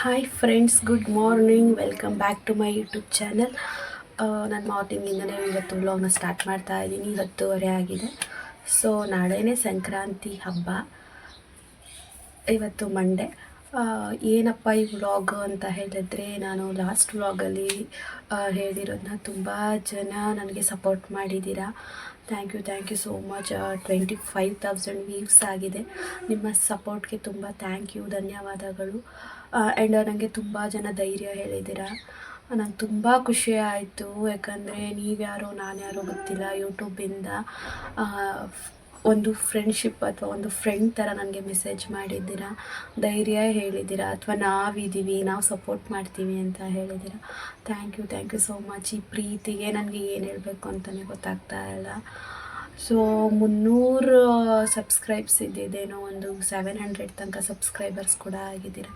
Hi friends good morning welcome back to my YouTube channel ನಾನು ಮಾರ್ನಿಂಗಿಂದಲೇ ಇವತ್ತು ಬ್ಲಾಗ್ನ start ಮಾಡ್ತಾ ಇದ್ದೀನಿ. ಹತ್ತುವರೆ ಆಗಿದೆ. ಸೊ ನಾಳೆನೇ ಸಂಕ್ರಾಂತಿ ಹಬ್ಬ. ಇವತ್ತು ಮಂಡೇ ಏನಪ್ಪ ಈ ವ್ಲಾಗ್ ಅಂತ ಹೇಳಿದ್ರೆ, ನಾನು ಲಾಸ್ಟ್ ವ್ಲಾಗಲ್ಲಿ ಹೇಳಿರೋದನ್ನ ತುಂಬ ಜನ ನನಗೆ ಸಪೋರ್ಟ್ ಮಾಡಿದ್ದೀರಾ? Thank you thank you so much twenty five thousand views ಆಗಿದೆ. ನಿಮ್ಮ ಸಪೋರ್ಟ್ಗೆ ತುಂಬ ಥ್ಯಾಂಕ್ ಯು ಧನ್ಯವಾದಗಳು. ಆ್ಯಂಡ್ ನನಗೆ ತುಂಬ ಜನ ಧೈರ್ಯ ಹೇಳಿದ್ದೀರ? ನಂಗೆ ತುಂಬ ಖುಷಿ ಆಯಿತು. ಯಾಕಂದರೆ ನೀವ್ಯಾರೋ ನಾನು ಯಾರೋ ಗೊತ್ತಿಲ್ಲ ಯೂಟ್ಯೂಬಿಂದ ಒಂದು ಫ್ರೆಂಡ್ಶಿಪ್ ಅಥವಾ ಒಂದು ಫ್ರೆಂಡ್ ಥರ ನನಗೆ ಮೆಸೇಜ್ ಮಾಡಿದ್ದೀರಾ? ಧೈರ್ಯ ಹೇಳಿದ್ದೀರಾ? ಅಥವಾ ನಾವಿದ್ದೀವಿ, ನಾವು ಸಪೋರ್ಟ್ ಮಾಡ್ತೀವಿ ಅಂತ ಹೇಳಿದ್ದೀರಾ? Thank you thank you so much ಈ ಪ್ರೀತಿಗೆ ನನಗೆ ಏನು ಹೇಳಬೇಕು ಅಂತಲೇ ಗೊತ್ತಾಗ್ತಾ ಇಲ್ಲ. ಸೊ ಮುನ್ನೂರು ಸಬ್ಸ್ಕ್ರೈಬ್ಸ್ ಇದ್ದಿದ್ದೇನೋ ಒಂದು ಸೆವೆನ್ ಹಂಡ್ರೆಡ್ ತನಕ ಸಬ್ಸ್ಕ್ರೈಬರ್ಸ್ ಕೂಡ ಆಗಿದ್ದೀರಾ?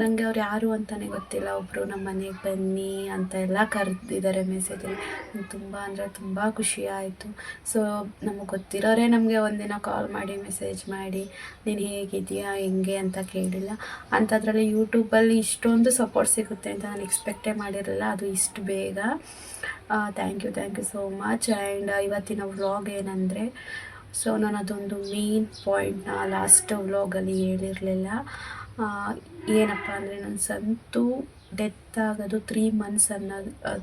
ನನಗೆ ಅವ್ರು ಯಾರು ಅಂತಲೇ ಗೊತ್ತಿಲ್ಲ. ಒಬ್ಬರು ನಮ್ಮ ಮನೆಗೆ ಬನ್ನಿ ಅಂತ ಎಲ್ಲ ಕರೆದಿದ್ದಾರೆ ಮೆಸೇಜಲ್ಲಿ ನಂಗೆ ತುಂಬ ಅಂದರೆ ತುಂಬ ಖುಷಿ ಆಯಿತು. ಸೊ ನಮಗೆ ಗೊತ್ತಿರೋರೇ ನಮಗೆ ಒಂದಿನ ಕಾಲ್ ಮಾಡಿ ಮೆಸೇಜ್ ಮಾಡಿ, ನೀನು ಹೇಗಿದೆಯಾ ಹೆಂಗೆ ಅಂತ ಕೇಳಿಲ್ಲ. ಅಂಥದ್ರಲ್ಲಿ ಯೂಟ್ಯೂಬಲ್ಲಿ ಇಷ್ಟೊಂದು ಸಪೋರ್ಟ್ ಸಿಗುತ್ತೆ ಅಂತ ನಾನು ಎಕ್ಸ್ಪೆಕ್ಟೇ ಮಾಡಿರಲಿಲ್ಲ ಅದು ಇಷ್ಟು ಬೇಗ. Thank you thank you so much and ಇವತ್ತಿನ ವ್ಲಾಗ್ ಏನಂದರೆ ಸೊ ನಾನು ಅದೊಂದು ಮೇನ್ ಪಾಯಿಂಟ್ನ ಲಾಸ್ಟ್ ವ್ಲಾಗಲ್ಲಿ ಹೇಳಿರಲಿಲ್ಲ. ಏನಪ್ಪ ಅಂದರೆ ನನ್ನ ಸಂತು ಡೆತ್ ಆಗೋದು ತ್ರೀ ಮಂತ್ಸ್ ಅನ್ನೋ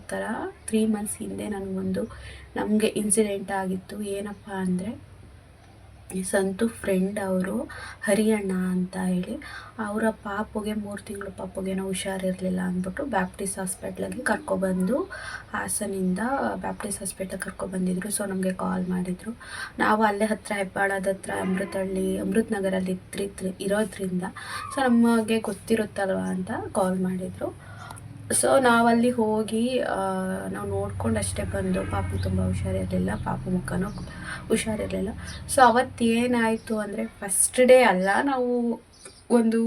ಥರ ತ್ರೀ ಮಂತ್ಸ್ ಹಿಂದೆ ನನಗೊಂದು ನಮಗೆ ಇನ್ಸಿಡೆಂಟ್ ಆಗಿತ್ತು. ಏನಪ್ಪ ಅಂದರೆ ಸಂತು ಫ್ರೆಂಡ್ ಅವರು ಹರಿಯಣ್ಣ ಅಂತ ಹೇಳಿ, ಅವರ ಪಾಪುಗೆ ಮೂರು ತಿಂಗಳು ಪಾಪುಗೇನೋ ಹುಷಾರಿರಲಿಲ್ಲ ಅಂದ್ಬಿಟ್ಟು ಬ್ಯಾಪ್ಟಿಸ್ ಹಾಸ್ಪಿಟ್ಲಿಗೆ ಕರ್ಕೊಬಂದು ಹಾಸನಿಂದ ಬ್ಯಾಪ್ಟಿಸ್ ಹಾಸ್ಪಿಟ್ಲಿಗೆ ಕರ್ಕೊಬಂದಿದ್ರು. ಸೊ ನಮಗೆ ಕಾಲ್ ಮಾಡಿದರು. ನಾವು ಅಲ್ಲೇ ಹತ್ತಿರ ಹೆಬ್ಬಾಳದ ಹತ್ರ ಅಮೃತಹಳ್ಳಿ ಅಮೃತ ನಗರಲ್ಲಿ ಇರೋದ್ರಿಂದ. ಸೊ ನಮಗೆ ಗೊತ್ತಿರುತ್ತಲ್ವ ಅಂತ ಕಾಲ್ ಮಾಡಿದರು. ಸೊ ನಾವಲ್ಲಿ ಹೋಗಿ ನಾವು ನೋಡ್ಕೊಂಡು ಅಷ್ಟೇ ಬಂದು, ಪಾಪು ತುಂಬ ಹುಷಾರಿರಲಿಲ್ಲ, ಪಾಪು ಮುಖನೂ ಹುಷಾರಿರಲಿಲ್ಲ. ಸೊ ಅವತ್ತೇನಾಯಿತು ಅಂದರೆ ಫಸ್ಟ್ ಡೇ ಅಲ್ಲ, ನಾವು ಒಂದು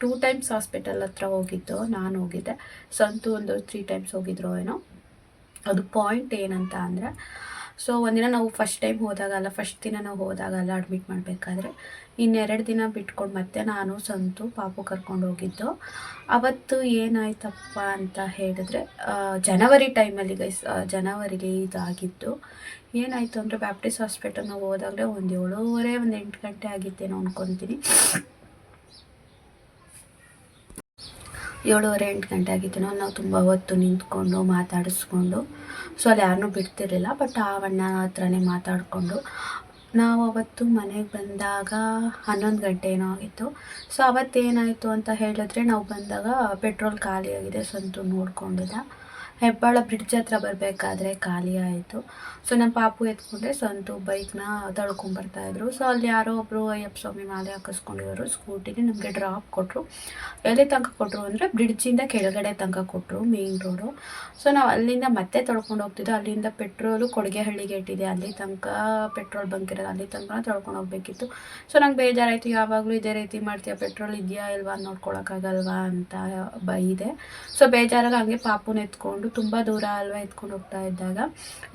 ಟೂ ಟೈಮ್ಸ್ ಹಾಸ್ಪಿಟಲ್ ಹತ್ರ ಹೋಗಿದ್ದು, ನಾನು ಹೋಗಿದ್ದೆ. ಸಂತು ಒಂದು ತ್ರೀ ಟೈಮ್ಸ್ ಹೋಗಿದ್ರು ಏನೋ. ಅದು ಪಾಯಿಂಟ್ ಏನಂತ ಅಂದರೆ ಸೊ ಒಂದಿನ ನಾವು ಫಸ್ಟ್ ಟೈಮ್ ಹೋದಾಗಲ್ಲ ಫಸ್ಟ್ ದಿನ ನಾವು ಹೋದಾಗಲ್ಲ ಅಡ್ಮಿಟ್ ಮಾಡಬೇಕಾದ್ರೆ, ಇನ್ನೆರಡು ದಿನ ಬಿಟ್ಕೊಂಡು ಮತ್ತೆ ನಾನು, ಸಂತು, ಪಾಪು ಕರ್ಕೊಂಡು ಹೋಗಿದ್ದು. ಅವತ್ತು ಏನಾಯ್ತಪ್ಪ ಅಂತ ಹೇಳಿದ್ರೆ ಜನವರಿ ಟೈಮಲ್ಲಿ ಗೈಸ್ ಜನವರಿಗೆ ಇದಾಗಿತ್ತು ಏನಾಯಿತು ಅಂದರೆ ಬ್ಯಾಪ್ಟಿಸ್ ಹಾಸ್ಪಿಟಲ್ ನಾವು ಹೋದಾಗಲೇ ಒಂದು ಏಳೂವರೆ, ಒಂದು ಎಂಟು ಗಂಟೆ ಆಗಿತ್ತೇನೋ ಅಂದ್ಕೊತೀನಿ ಏಳೂವರೆ, ಎಂಟು ಗಂಟೆ ಆಗಿತ್ತೇನೋ ನಾವು ತುಂಬ ಹೊತ್ತು ನಿಂತ್ಕೊಂಡು ಮಾತಾಡಿಸ್ಕೊಂಡು ಸೊ ಅಲ್ಲಿ ಯಾರನ್ನೂ ಬಿಡ್ತಿರಲಿಲ್ಲ ಬಟ್ ಆ ಅಣ್ಣ ಹತ್ರನೇ ಮಾತಾಡಿಕೊಂಡು ನಾವು ಅವತ್ತು ಮನೆಗೆ ಬಂದಾಗ ಹನ್ನೊಂದು ಗಂಟೆ ಏನೋ ಆಗಿತ್ತು. ಸೊ ಅವತ್ತೇನಾಯಿತು ಅಂತ ಹೇಳಿದ್ರೆ ನಾವು ಬಂದಾಗ ಪೆಟ್ರೋಲ್ ಖಾಲಿಯಾಗಿದೆ ಅಂತೂ ನೋಡ್ಕೊಂಡಿಲ್ಲ ಹೆಬ್ಬಾಳ ಬ್ರಿಡ್ಜ್ ಹತ್ರ ಬರಬೇಕಾದ್ರೆ ಖಾಲಿ ಆಯಿತು. ಸೊ ನಮ್ಮ ಪಾಪು ಎತ್ಕೊಂಡ್ರೆ ಸ್ವಂತ ಬೈಕ್ನ ತಳ್ಕೊಂಬರ್ತಾಯಿದ್ರು ಸೊ ಅಲ್ಲಿ ಯಾರೋ ಒಬ್ಬರು ಅಯ್ಯಪ್ಪ ಸ್ವಾಮಿ ಮಾಲೆ ಹಾಕಿಸ್ಕೊಂಡಿರೋರು ಸ್ಕೂಟಿಗೆ ನಮಗೆ ಡ್ರಾಪ್ ಕೊಟ್ಟರು ಎಲ್ಲಿ ತನಕ ಕೊಟ್ಟರು ಅಂದರೆ ಬ್ರಿಡ್ಜಿಂದ ಕೆಳಗಡೆ ತನಕ ಕೊಟ್ಟರು ಮೇನ್ ರೋಡು ಸೊ ನಾವು ಅಲ್ಲಿಂದ ಮತ್ತೆ ತೊಳ್ಕೊಂಡು ಹೋಗ್ತಿದ್ದೋ ಅಲ್ಲಿಂದ ಪೆಟ್ರೋಲು ಗೇಟ್ ಇಟ್ಟಿದೆ. ಅಲ್ಲಿ ತನಕ ಪೆಟ್ರೋಲ್ ಬಂಕ್ ಇರೋದು. ಅಲ್ಲಿ ತನಕ ತೊಳ್ಕೊಂಡು ಹೋಗ್ಬೇಕಿತ್ತು. ಸೊ ನಂಗೆ ಬೇಜಾರಾಯಿತು. ಯಾವಾಗಲೂ ಇದೇ ರೀತಿ ಮಾಡ್ತೀಯ? ಪೆಟ್ರೋಲ್ ಇದೆಯಾ ಇಲ್ವಾ? ನೋಡ್ಕೊಳಕ್ಕಾಗಲ್ವಾ ಅಂತ ಬೈದೆ ಸೊ ಬೇಜಾರಾಗಿ ಹಂಗೆ ಪಾಪುನ ಎತ್ಕೊಂಡು ತುಂಬ ದೂರ ಅಲ್ವಾ ಎತ್ಕೊಂಡು ಹೋಗ್ತಾ ಇದ್ದಾಗ.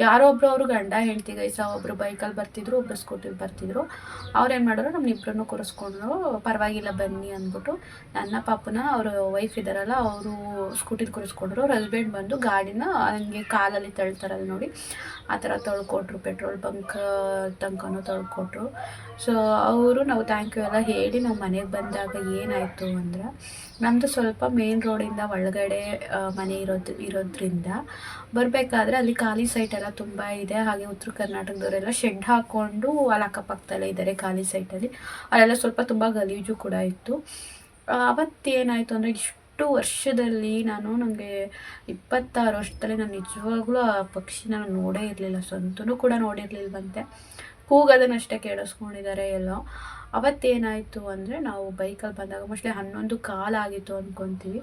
ಯಾರೋ ಒಬ್ಬರು ಅವರು ಗಂಡ, ಹೆಂಡ್ತಿ, ಗೈಸ ಒಬ್ಬರು ಬೈಕಲ್ಲಿ ಬರ್ತಿದ್ರು, ಒಬ್ರು ಸ್ಕೂಟಿಲಿ ಬರ್ತಿದ್ರು. ಅವ್ರು ಏನು ಮಾಡೋರು ನಮ್ಮ ಇಬ್ಬರನ್ನು ಕೂರಿಸ್ಕೊಂಡ್ರು ಪರವಾಗಿಲ್ಲ ಬನ್ನಿ ಅಂದ್ಬಿಟ್ಟು ನನ್ನ ಪಾಪನ ಅವರು ವೈಫ್ ಇದ್ದಾರಲ್ಲ ಅವರು ಸ್ಕೂಟಿಲಿ ಕೂರಿಸ್ಕೊಂಡ್ರು. ಅವ್ರ ಹಸ್ಬೆಂಡ್ ಬಂದು ಗಾಡಿನ ಹಂಗೆ ಕಾಲಲ್ಲಿ ತಳ್ತಾರಲ್ಲ ನೋಡಿ, ಆ ಥರ ತೊಳ್ಕೊಟ್ರು, ಪೆಟ್ರೋಲ್ ಬಂಕ್ ತನಕನೂ ತೊಳ್ಕೊಟ್ರು. ಸೊ ಅವರು ನಾವು ಥ್ಯಾಂಕ್ ಯು ಎಲ್ಲ ಹೇಳಿ ನಾವು ಮನೆಗೆ ಬಂದಾಗ ಏನಾಯಿತು ಅಂದ್ರೆ ನಮ್ಮದು ಸ್ವಲ್ಪ ಮೇನ್ ರೋಡಿಂದ ಒಳಗಡೆ ಮನೆ ಇರೋದು, ಇರೋದ್ರಿಂದ ಬರಬೇಕಾದ್ರೆ ಅಲ್ಲಿ ಖಾಲಿ ಸೈಟ್ ಎಲ್ಲ ತುಂಬ ಇದೆ. ಹಾಗೆ ಉತ್ತರ ಕರ್ನಾಟಕದವರೆಲ್ಲ ಶೆಡ್ ಹಾಕ್ಕೊಂಡು ಅಲ್ಲಿ ಅಕ್ಕಪಕ್ಕದಲ್ಲೇ ಇದ್ದಾರೆ ಖಾಲಿ ಸೈಟಲ್ಲಿ ಅಲ್ಲೆಲ್ಲ ಸ್ವಲ್ಪ ತುಂಬ ಗಲೀಜು ಕೂಡ ಇತ್ತು. ಅವತ್ತೇನಾಯಿತು ಅಂದರೆ ಇಷ್ಟು ವರ್ಷದಲ್ಲಿ ನಾನು ನನಗೆ ಇಪ್ಪತ್ತಾರು ವರ್ಷದಲ್ಲಿ ನಾನು ನಿಜವಾಗ್ಲೂ ಆ ಪಕ್ಷಿ ನಾನು ನೋಡೇ ಇರಲಿಲ್ಲ. ಸ್ವಂತೂ ಕೂಡ ನೋಡಿರಲಿಲ್ವಂತೆ. ಕೂಗೋದನ್ನಷ್ಟೇ ಕೇಳಿಸ್ಕೊಂಡಿದ್ದಾರೆ ಎಲ್ಲ. ಅವತ್ತೇನಾಯಿತು ಅಂದರೆ ನಾವು ಬೈಕಲ್ಲಿ ಬಂದಾಗ ಮೋಸ್ಟ್ಲಿ ಹನ್ನೊಂದು ಕಾಲಾಗಿತ್ತು ಅಂದ್ಕೊತೀವಿ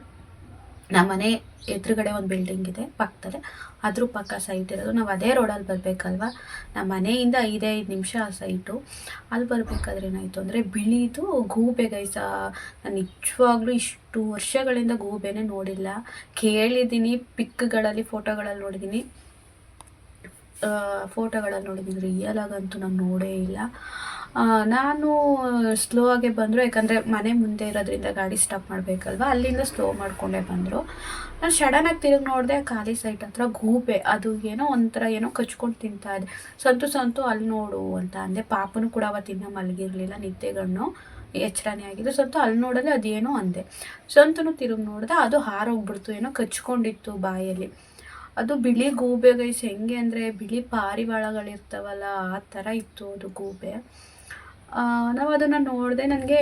ನಮ್ಮ ಮನೆ ಎದುರುಗಡೆ ಒಂದು ಬಿಲ್ಡಿಂಗ್ ಇದೆ, ಪಕ್ಕದಲ್ಲಿ. ಅದ್ರ ಪಕ್ಕ ಸೈಟ್ ಇರೋದು. ನಾವು ಅದೇ ರೋಡಲ್ಲಿ ಬರಬೇಕಲ್ವ? ನಮ್ಮ ಮನೆಯಿಂದ ಐದೇ ಐದು ನಿಮಿಷ ಆ ಸೈಟು ಅಲ್ಲಿ ಬರಬೇಕಾದ್ರೆ ಏನಾಯಿತು ಅಂದರೆ ಬಿಳಿದು ಗೂಬೆ ಗೈಸ ನಾನು ನಿಜವಾಗ್ಲೂ ಇಷ್ಟು ವರ್ಷಗಳಿಂದ ಗೂಬೆನೇ ನೋಡಿಲ್ಲ. ಕೇಳಿದ್ದೀನಿ ಪಿಕ್ಗಳಲ್ಲಿ ಫೋಟೋಗಳಲ್ಲಿ ನೋಡಿದ್ದೀನಿ. ಫೋಟೋಗಳಲ್ಲಿ ನೋಡಿದ್ದೀನಿ. ರಿಯಲ್ ಆಗಂತೂ ನಾನು ನೋಡೇ ಇಲ್ಲ. ನಾನು ಸ್ಲೋ ಆಗೇ ಬಂದರು, ಯಾಕಂದರೆ ಮನೆ ಮುಂದೆ ಇರೋದ್ರಿಂದ ಗಾಡಿ ಸ್ಟಾಪ್ ಮಾಡಬೇಕಲ್ವ, ಅಲ್ಲಿಂದ ಸ್ಲೋ ಮಾಡಿಕೊಂಡೇ ಬಂದರು. ನಾನು ಸಡನ್ನಾಗಿ ತಿರುಗಿ ನೋಡಿದೆ ಖಾಲಿ ಸೈಟ್ ಹತ್ರ ಗೂಬೆ, ಅದು ಏನೋ ಒಂಥರ ಏನೋ ಕಚ್ಕೊಂಡು ತಿಂತಾ ಇದೆ. ಸಂತು ಸಂತು, ಅಲ್ಲಿ ನೋಡು ಅಂತ ಅಂದೆ. ಪಾಪನು ಕೂಡ ಅವತ್ತಿನ ಮಲಗಿರಲಿಲ್ಲ, ನಿದ್ದೆಗಣ್ಣು, ಎಚ್ಚರನೇ ಆಗಿದ್ದು. ಸಂತು, ಅಲ್ಲಿ ನೋಡಿದ್ರೆ ಅದೇನೋ ಅಂದೆ. ಸ್ವಂತನು ತಿರುಗಿ ನೋಡಿದೆ, ಅದು ಹಾರೋಗ್ಬಿಡ್ತು, ಏನೋ ಕಚ್ಕೊಂಡಿತ್ತು ಬಾಯಲ್ಲಿ. ಅದು ಬಿಳಿ ಗೂಬೆ ಗೈಸ್ ಹೆಂಗೆ ಅಂದರೆ ಬಿಳಿ ಪಾರಿವಾಳಗಳಿರ್ತಾವಲ್ಲ, ಆ ಥರ ಇತ್ತು ಅದು ಗೂಬೆ. ನಾವು ಅದನ್ನು ನೋಡಿದೆ ನನಗೆ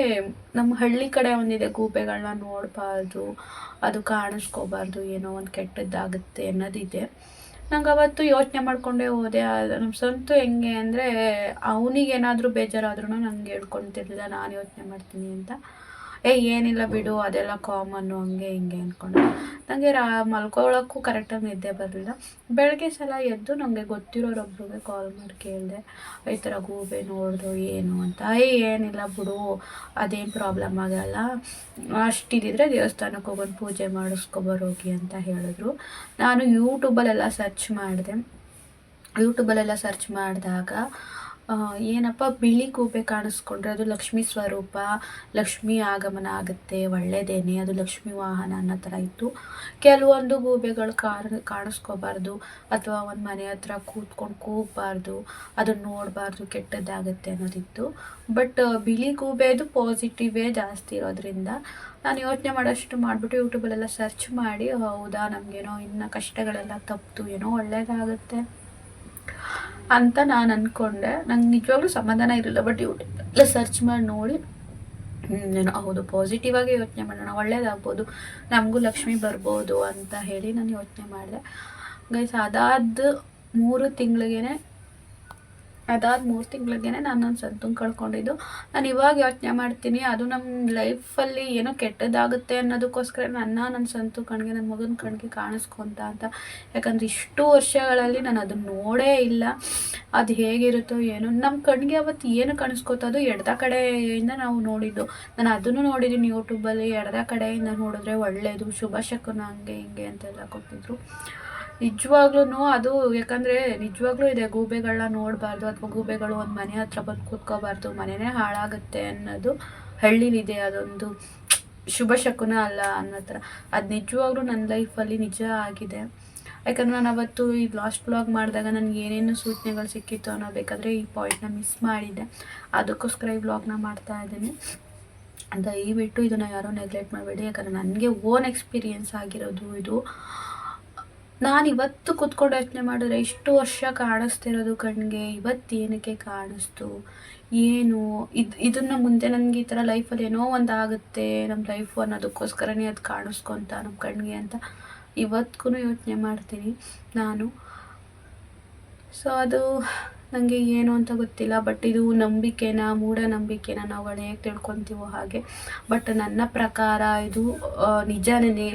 ನಮ್ಮ ಹಳ್ಳಿ ಕಡೆ ಒಂದಿದೆ ಗೂಬೆಗಳನ್ನ ನೋಡಬಾರ್ದು, ಅದು ಕಾಣಿಸ್ಕೋಬಾರ್ದು, ಏನೋ ಒಂದು ಕೆಟ್ಟದ್ದಾಗುತ್ತೆ ಅನ್ನೋದಿದೆ. ನಂಗೆ ಅವತ್ತು ಯೋಚನೆ ಮಾಡಿಕೊಂಡೇ ಹೋದೆ ನಮ್ಮ ಸ್ವಂತ ಹೆಂಗೆ ಅಂದರೆ ಅವನಿಗೇನಾದರೂ ಬೇಜಾರಾದ್ರೂ ನಂಗೆ ಹೇಳ್ಕೊತಿರ್ಲಿಲ್ಲ, ನಾನು ಯೋಚನೆ ಮಾಡ್ತೀನಿ ಅಂತ. ಏ, ಏನಿಲ್ಲ ಬಿಡು, ಅದೆಲ್ಲ ಕಾಮನ್ನು ಹಂಗೆ ಹಿಂಗೆ ಅಂದ್ಕೊಂಡು ನನಗೆ ರಾ ಮಲ್ಕೊಳ್ಳೋಕ್ಕೂ ಕರೆಕ್ಟಾಗಿ ನಿದ್ದೆ ಬರಲಿಲ್ಲ. ಬೆಳಗ್ಗೆ ಸಲ ಎದ್ದು ನನಗೆ ಗೊತ್ತಿರೋರೊಬ್ರಿಗೆ ಕಾಲ್ ಮಾಡಿ ಕೇಳಿದೆ, ಈ ಥರ ಗೂಬೆ ನೋಡಿದ್ರು ಏನು ಅಂತ? ಏ, ಏನಿಲ್ಲ ಬಿಡು, ಅದೇನು ಪ್ರಾಬ್ಲಮ್ ಆಗಲ್ಲ. ಅಷ್ಟಿದ್ದಿದ್ರೆ ದೇವಸ್ಥಾನಕ್ಕೆ ಹೋಗೋದು ಪೂಜೆ ಮಾಡಿಸ್ಕೊಬರೋಗಿ ಅಂತ ಹೇಳಿದ್ರು. ನಾನು ಯೂಟ್ಯೂಬಲ್ಲೆಲ್ಲ ಸರ್ಚ್ ಮಾಡಿದೆ. ಯೂಟ್ಯೂಬಲ್ಲೆಲ್ಲ ಸರ್ಚ್ ಮಾಡಿದಾಗ ಏನಪ್ಪ, ಬಿಳಿ ಗೂಬೆ ಕಾಣಿಸ್ಕೊಂಡ್ರೆ ಅದು ಲಕ್ಷ್ಮಿ ಸ್ವರೂಪ, ಲಕ್ಷ್ಮಿ ಆಗಮನ ಆಗುತ್ತೆ ಒಳ್ಳೆಯದೇನೆ ಅದು ಲಕ್ಷ್ಮಿ ವಾಹನ ಅನ್ನೋ ಥರ ಇತ್ತು. ಕೆಲವೊಂದು ಗೂಬೆಗಳು ಕಾಣ ಕಾಣಿಸ್ಕೋಬಾರ್ದು, ಅಥವಾ ಒಂದು ಮನೆ ಹತ್ರ ಕೂತ್ಕೊಂಡು ಕೂಗಬಾರ್ದು ಅದನ್ನು ನೋಡಬಾರ್ದು, ಕೆಟ್ಟದ್ದಾಗುತ್ತೆ ಅನ್ನೋದಿತ್ತು. ಬಟ್, ಬಿಳಿ ಗೂಬೆದು ಪಾಸಿಟಿವೇ ಜಾಸ್ತಿ ಇರೋದ್ರಿಂದ ನಾನು ಯೋಚನೆ ಮಾಡೋಷ್ಟು ಮಾಡಿಬಿಟ್ಟು ಯೂಟ್ಯೂಬಲ್ಲೆಲ್ಲ ಸರ್ಚ್ ಮಾಡಿ, ಹೌದಾ, ನಮಗೇನೋ ಇನ್ನು ಕಷ್ಟಗಳೆಲ್ಲ ತಪ್ಪಿತು ಏನೋ ಒಳ್ಳೇದಾಗುತ್ತೆ. ಅಂತ ನಾನು ಅಂದ್ಕೊಂಡೆ ನಂಗೆ ನಿಜವಾಗ್ಲೂ ಸಮಾಧಾನ ಇರಲಿಲ್ಲ ಬಟ್ ಯೂಟ್ಯೂಬ್ ಸರ್ಚ್ ಮಾಡಿ ನೋಡಿ ನಾನು ಹೌದು ಪಾಸಿಟಿವ್ ಆಗಿ ಯೋಚನೆ ಮಾಡೋಣ, ಒಳ್ಳೇದಾಗ್ಬೋದು, ನಮಗೂ ಲಕ್ಷ್ಮಿ ಬರ್ಬೋದು ಅಂತ ಹೇಳಿ ನಾನು ಯೋಚನೆ ಮಾಡಿದೆ. ಗೈಸ್ ಅದಾದ ಮೂರು ತಿಂಗಳಿಗೇನೆ ಅದಾದ ಮೂರು ತಿಂಗಳಿಗೆ ನಾನು ನನ್ನ ಸದ್ದನ್ನು ಕಳ್ಕೊಂಡಿದ್ದು. ನಾನು ಇವಾಗ ಯೋಚನೆ ಮಾಡ್ತೀನಿ, ಅದು ನಮ್ಮ ಲೈಫಲ್ಲಿ ಏನೋ ಕೆಟ್ಟದಾಗುತ್ತೆ ಅನ್ನೋದಕ್ಕೋಸ್ಕರ ನನ್ನ ನನ್ನ ಸಂತು ಕಣ್ಗೆ ನನ್ನ ಮಗನ ಕಣ್ಗೆ ಕಾಣಿಸ್ಕೊಂತ ಅಂತ. ಯಾಕಂದ್ರೆ ಇಷ್ಟು ವರ್ಷಗಳಲ್ಲಿ ನಾನು ಅದನ್ನ ನೋಡೇ ಇಲ್ಲ. ಅದು ಹೇಗಿರುತ್ತೋ ಏನೋ. ನಮ್ಮ ಕಣ್ಗೆ ಅವತ್ತು ಏನು ಕಾಣಿಸ್ಕೊತ ಅದು ಎಡ್ದ ಕಡೆಯಿಂದ ನಾವು ನೋಡಿದ್ದು. ನಾನು ಅದನ್ನು ನೋಡಿದ್ದೀನಿ ಯೂಟ್ಯೂಬಲ್ಲಿ ಎಡದ ಕಡೆಯಿಂದ ನೋಡಿದ್ರೆ ಒಳ್ಳೆಯದು ಶುಭ ಶಕುನ ಹಂಗೆ ಹಿಂಗೆ ಅಂತೆಲ್ಲ ಕೊಟ್ಟಿದ್ರು. ನಿಜವಾಗ್ಲೂ ಅದು ಯಾಕಂದರೆ ನಿಜವಾಗ್ಲೂ ಇದೆ ಗೂಬೆಗಳನ್ನ ನೋಡಬಾರ್ದು ಅಥವಾ ಗೂಬೆಗಳು ಒಂದು ಮನೆ ಹತ್ರ ಬಂದು ಕೂತ್ಕೋಬಾರ್ದು ಮನೆಯೇ ಹಾಳಾಗುತ್ತೆ ಅನ್ನೋದು ಹಳ್ಳಿಲಿದೆ ಅದೊಂದು ಶುಭ ಶಕುನ ಅಲ್ಲ ಅನ್ನೋ ಥರ. ಅದು ನಿಜವಾಗ್ಲೂ ನನ್ನ ಲೈಫಲ್ಲಿ ನಿಜ ಆಗಿದೆ. ಯಾಕಂದ್ರೆ ನಾನು ಅವತ್ತು ಈ ಲಾಸ್ಟ್ ಬ್ಲಾಗ್ ಮಾಡಿದಾಗ ನನಗೆ ಏನೇನು ಸೂಚನೆಗಳು ಸಿಕ್ಕಿತ್ತು ಅನ್ನೋ ಬೇಕಾದರೆ ಈ ಪಾಯಿಂಟ್ನ ಮಿಸ್ ಮಾಡಿದ್ದೆ ಅದಕ್ಕೋಸ್ಕರ ಈ ಬ್ಲಾಗ್ನ ಮಾಡ್ತಾ ಇದ್ದೀನಿ. ದಯವಿಟ್ಟು ಇದನ್ನು ಯಾರೂ ನೆಗ್ಲೆಕ್ಟ್ ಮಾಡಬೇಡಿ. ಯಾಕಂದರೆ ನನಗೆ ಓನ್ ಎಕ್ಸ್ಪೀರಿಯನ್ಸ್ ಆಗಿರೋದು ಇದು. ನಾನು ಇವತ್ತು ಕೂತ್ಕೊಂಡು ಯೋಚನೆ ಮಾಡಿದ್ರೆ ಇಷ್ಟು ವರ್ಷ ಕಾಣಿಸ್ತಿರೋದು ಕಣ್ಗೆ ಇವತ್ತು ಏನಕ್ಕೆ ಕಾಣಿಸ್ತು? ಏನು? ಇದು, ಇದನ್ನು ಮುಂದೆ ನನಗೆ ಈ ಥರ ಲೈಫಲ್ಲಿ ಏನೋ ಒಂದು ಆಗುತ್ತೆ ನಮ್ಮ ಲೈಫು ಅನ್ನೋದಕ್ಕೋಸ್ಕರನೇ ಅದು ಕಾಣಿಸ್ಕೊಂತ ನಮ್ಮ ಕಣ್ಗೆ ಅಂತ ಇವತ್ತಿಗೂ ಯೋಚನೆ ಮಾಡ್ತೀನಿ ನಾನು. ಸೊ ಅದು ನನಗೆ ಏನು ಅಂತ ಗೊತ್ತಿಲ್ಲ ಬಟ್ ಇದು ನಂಬಿಕೆನ, ಮೂಢನಂಬಿಕೆನ ನಾವು ಹೇಗೆ ತಿಳ್ಕೊತೀವೋ ಹಾಗೆ. ಬಟ್ ನನ್ನ ಪ್ರಕಾರ ಇದು ನಿಜನೇ.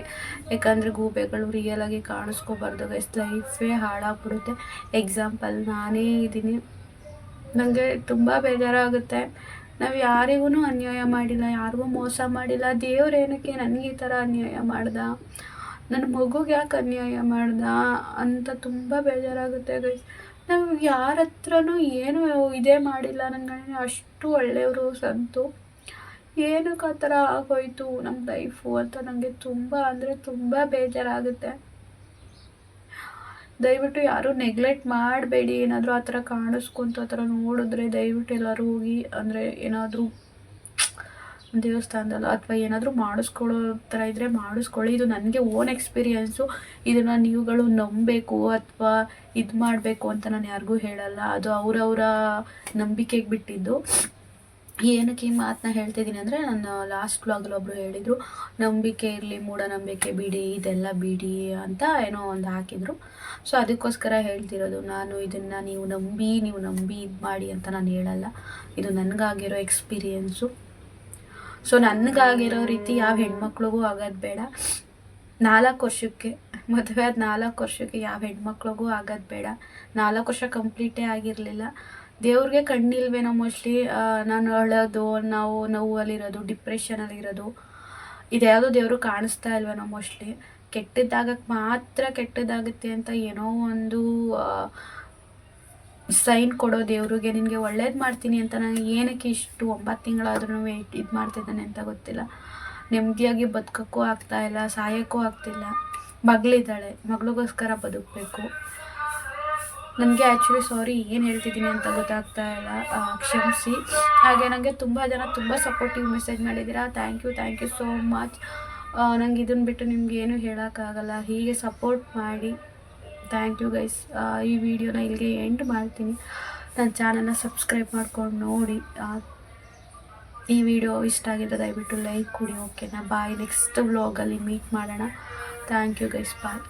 ಯಾಕಂದರೆ ಗೂಬೆಗಳು ರಿಯಲಾಗಿ ಕಾಣಿಸ್ಕೋಬಾರ್ದು ಗೈಸ್ ಲೈಫೇ ಹಾಳಾಗ್ಬಿಡುತ್ತೆ. ಎಕ್ಸಾಂಪಲ್ ನಾನೇ ಇದ್ದೀನಿ ನನಗೆ ತುಂಬ ಬೇಜಾರಾಗುತ್ತೆ. ನಾವು ಯಾರಿಗೂ ಅನ್ಯಾಯ ಮಾಡಿಲ್ಲ, ಯಾರಿಗೂ ಮೋಸ ಮಾಡಿಲ್ಲ. ದೇವ್ರೇನಕ್ಕೆ ನನಗೆ ಈ ಥರ ಅನ್ಯಾಯ ಮಾಡ್ದ? ನನ್ನ ಮಗುಗೆ ಯಾಕೆ ಅನ್ಯಾಯ ಮಾಡ್ದ? ಅಂತ ತುಂಬ ಬೇಜಾರಾಗುತ್ತೆ ಗೈಸ್ ನಾವು ಯಾರ ಹತ್ರನೂ ಏನು ಇದೇ ಮಾಡಿಲ್ಲ. ನನಗೆ ಅಷ್ಟು ಒಳ್ಳೆಯವರು ಸಂತು. ಏನಕ್ಕೆ ಆ ಥರ ಆಗೋಯ್ತು ನಮ್ಮ ಲೈಫು ಅಂತ ನನಗೆ ತುಂಬ, ಅಂದರೆ ತುಂಬ ಬೇಜಾರಾಗುತ್ತೆ. ದಯವಿಟ್ಟು ಯಾರೂ ನೆಗ್ಲೆಕ್ಟ್ ಮಾಡಬೇಡಿ. ಏನಾದರೂ ಆ ಥರ ಕಾಣಿಸ್ಕೊಂತ, ಆ ಥರ ನೋಡಿದ್ರೆ ದಯವಿಟ್ಟು ಎಲ್ಲರೂ ಹೋಗಿ, ಅಂದರೆ ಏನಾದರೂ ದೇವಸ್ಥಾನದಲ್ಲ ಅಥವಾ ಏನಾದರೂ ಮಾಡಿಸ್ಕೊಳ್ಳೋ ಥರ ಇದ್ದರೆ ಮಾಡಿಸ್ಕೊಳ್ಳಿ. ಇದು ನನಗೆ ಓನ್ ಎಕ್ಸ್ಪೀರಿಯೆನ್ಸು ಇದನ್ನು ನೀವುಗಳು ನಂಬಬೇಕು ಅಥವಾ ಇದು ಮಾಡಬೇಕು ಅಂತ ನಾನು ಯಾರಿಗೂ ಹೇಳಲ್ಲ. ಅದು ಅವರವರ ನಂಬಿಕೆಗೆ ಬಿಟ್ಟಿದ್ದು. ಏನಕ್ಕೆ ಈ ಮಾತನ್ನ ಹೇಳ್ತಿದ್ದೀನಿ ಅಂದರೆ ನನ್ನ ಲಾಸ್ಟ್ ಬ್ಲಾಗಲ್ಲಿ ಒಬ್ಬರು ಹೇಳಿದರು, ನಂಬಿಕೆ ಇರಲಿ, ಮೂಢನಂಬಿಕೆ ಬಿಡಿ, ಇದೆಲ್ಲ ಬಿಡಿ ಅಂತ ಏನೋ ಒಂದು ಹಾಕಿದರು. ಸೊ ಅದಕ್ಕೋಸ್ಕರ ಹೇಳ್ತಿರೋದು, ನಾನು ಇದನ್ನು ನೀವು ನಂಬಿ ನೀವು ನಂಬಿ ಇದು ಮಾಡಿ ಅಂತ ನಾನು ಹೇಳಲ್ಲ. ಇದು ನನಗಾಗಿರೋ ಎಕ್ಸ್ಪೀರಿಯೆನ್ಸು ಸೊ ನನಗಾಗಿರೋ ರೀತಿ ಯಾವ ಹೆಣ್ಮಕ್ಳಿಗೂ ಆಗೋದು ಬೇಡ. ನಾಲ್ಕು ವರ್ಷಕ್ಕೆ, ಮದುವೆ ಆದ ನಾಲ್ಕು ವರ್ಷಕ್ಕೆ ಯಾವ ಹೆಣ್ಮಕ್ಳಿಗೂ ಆಗೋದು ಬೇಡ. ನಾಲ್ಕು ವರ್ಷ ಕಂಪ್ಲೀಟೇ ಆಗಿರಲಿಲ್ಲ. ದೇವ್ರಿಗೆ ಕಣ್ಣಿಲ್ವೇನೋ ಮೋಸ್ಟ್ಲಿ ನಾನು ಅಳೋದು, ನಾವು ನೋವಲ್ಲಿರೋದು, ಡಿಪ್ರೆಷನಲ್ಲಿರೋದು, ಇದ್ಯಾವುದೋ ದೇವರು ಕಾಣಿಸ್ತಾ ಇಲ್ವೇನೋ ಮೋಸ್ಟ್ಲಿ. ಕೆಟ್ಟದ್ದಾಗಕ್ಕೆ ಮಾತ್ರ ಕೆಟ್ಟದಾಗುತ್ತೆ ಅಂತ ಏನೋ ಒಂದು ಸೈನ್ ಕೊಡೋ ದೇವ್ರಿಗೆ ನಿನಗೆ ಒಳ್ಳೇದು ಮಾಡ್ತೀನಿ ಅಂತ ನನಗೆ ಏನಕ್ಕೆ ಇಷ್ಟು ಒಂಬತ್ತು ತಿಂಗಳಾದ್ರೂ ಇದು ಮಾಡ್ತಿದ್ದಾನೆ ಅಂತ ಗೊತ್ತಿಲ್ಲ. ನೆಮ್ಮದಿಯಾಗಿ ಬದುಕೋಕ್ಕೂ ಇಲ್ಲ, ಸಾಯೋಕ್ಕೂ ಆಗ್ತಿಲ್ಲ. ಮಗಳಿದ್ದಾಳೆ, ಮಗಳಿಗೋಸ್ಕರ ಬದುಕಬೇಕು. ನನಗೆ ಆ್ಯಕ್ಚುಲಿ ಸಾರಿ ಏನು ಹೇಳ್ತಿದ್ದೀನಿ ಅಂತ ಗೊತ್ತಾಗ್ತಾ ಇಲ್ಲ. ಕ್ಷಮಿಸಿ. ಹಾಗೆ ನನಗೆ ತುಂಬ ಜನ ತುಂಬ ಸಪೋರ್ಟಿವ್ ಮೆಸೇಜ್ ಮಾಡಿದ್ದೀರಾ. Thank you thank you so much ನಂಗೆ ಇದನ್ನು ಬಿಟ್ಟು ನಿಮ್ಗೆ ಏನು ಹೇಳೋಕ್ಕಾಗಲ್ಲ. ಹೀಗೆ ಸಪೋರ್ಟ್ ಮಾಡಿ. Thank you guys. ಈ ವಿಡಿಯೋನ ಇಲ್ಲಿಗೆ ಎಂಡ್ ಮಾಡ್ತೀನಿ. ನನ್ನ ಚಾನಲ್ನ ಸಬ್ಸ್ಕ್ರೈಬ್ ಮಾಡ್ಕೊಂಡು ನೋಡಿ. ಈ ವಿಡಿಯೋ ಇಷ್ಟ ಆಗಿದ್ರೆ ದಯವಿಟ್ಟು ಲೈಕ್ ಕೊಡಿ, ಓಕೆನಾ? ಬಾಯ್, ನೆಕ್ಸ್ಟ್ ವ್ಲಾಗಲ್ಲಿ ಮೀಟ್ ಮಾಡೋಣ. Thank you guys. ಬಾಯ್.